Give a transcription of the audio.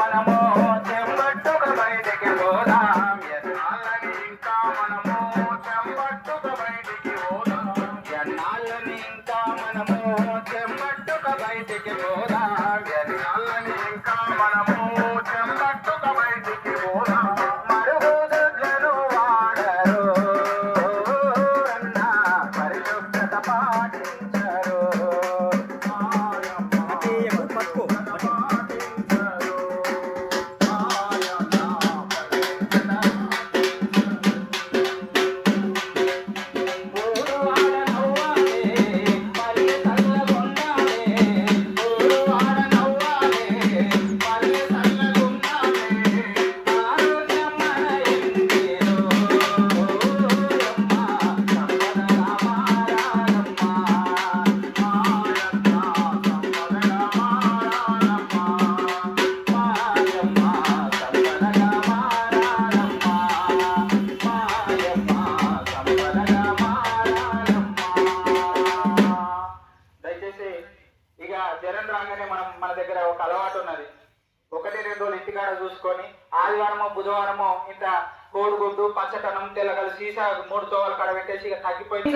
మనము ఇక జనం రాగానే మనం మన దగ్గర ఒక అలవాటు ఉన్నది. ఒకటి రెండు రోజులు ఇంటికాడ చూసుకొని ఆదివారమో బుధవారమో ఇంత కోడిగుడ్డు పచ్చటనం తెల్లగలు సీసా మూడు తోవలు కడబెట్టేసి ఇక తగ్గిపోయింది